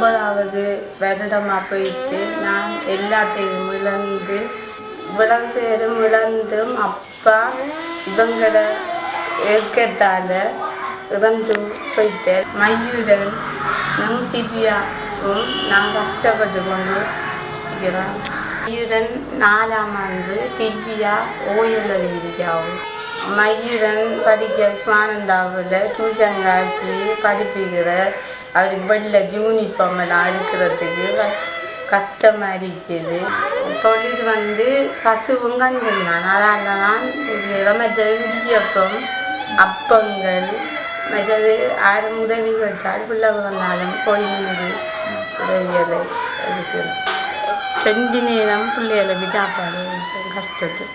ஒன்பதாவது வருடமாக போயிட்டு நான் எல்லாத்தையும் இழந்து விளம்பேரும் பேரும் இழந்தும் அப்பா இவங்களை ஏற்கத்தால இறந்து போயிட்டேன் மயூரன் நம் திவ்யாவும் நான் கஷ்டப்பட்டு கொண்டு இருக்கிறோம். மயூரன் நாலாம் ஆண்டு திவ்யா ஓயில் இருக்காவும் மயூரன் படிக்க சுவானந்தாவில் டியூஷன் காட்சி படிப்புகிற அவருக்கு வெளில யூனிஃபார்ம் எல்லாம் எடுக்கிறதுக்கு க- இருக்குது. தொழில் வந்து கசுவும் கஞ்சல் தான். அதனால தான் மற்ற இடியப்பம் அப்பங்கள் மற்றது யாரும் உதவி கேட்டால் பிள்ளை வந்தாலும் கோயில் உதவிகளை இருக்கிறோம் ரெண்டு நேரம் பிள்ளைகளை விடாப்பாடு கஷ்டத்து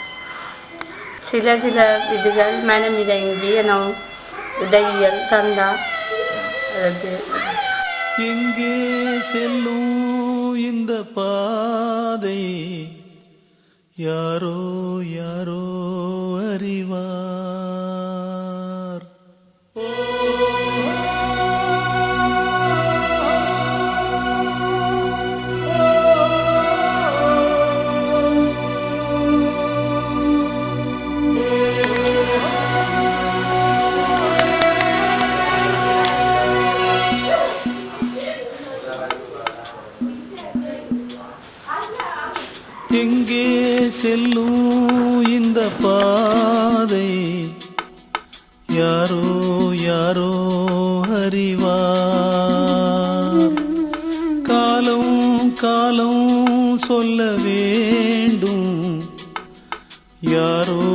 சில சில இதுகள் மனமிதங்கி நம் உதவிகள் தந்தால் அது எங்கே செல்லும் இந்த பாதை? யாரோ யாரோ அறிவா எங்கே செல்லும் இந்த பாதை? யாரோ யாரோ அறிவா காலம் காலம் சொல்ல வேண்டும். யாரோ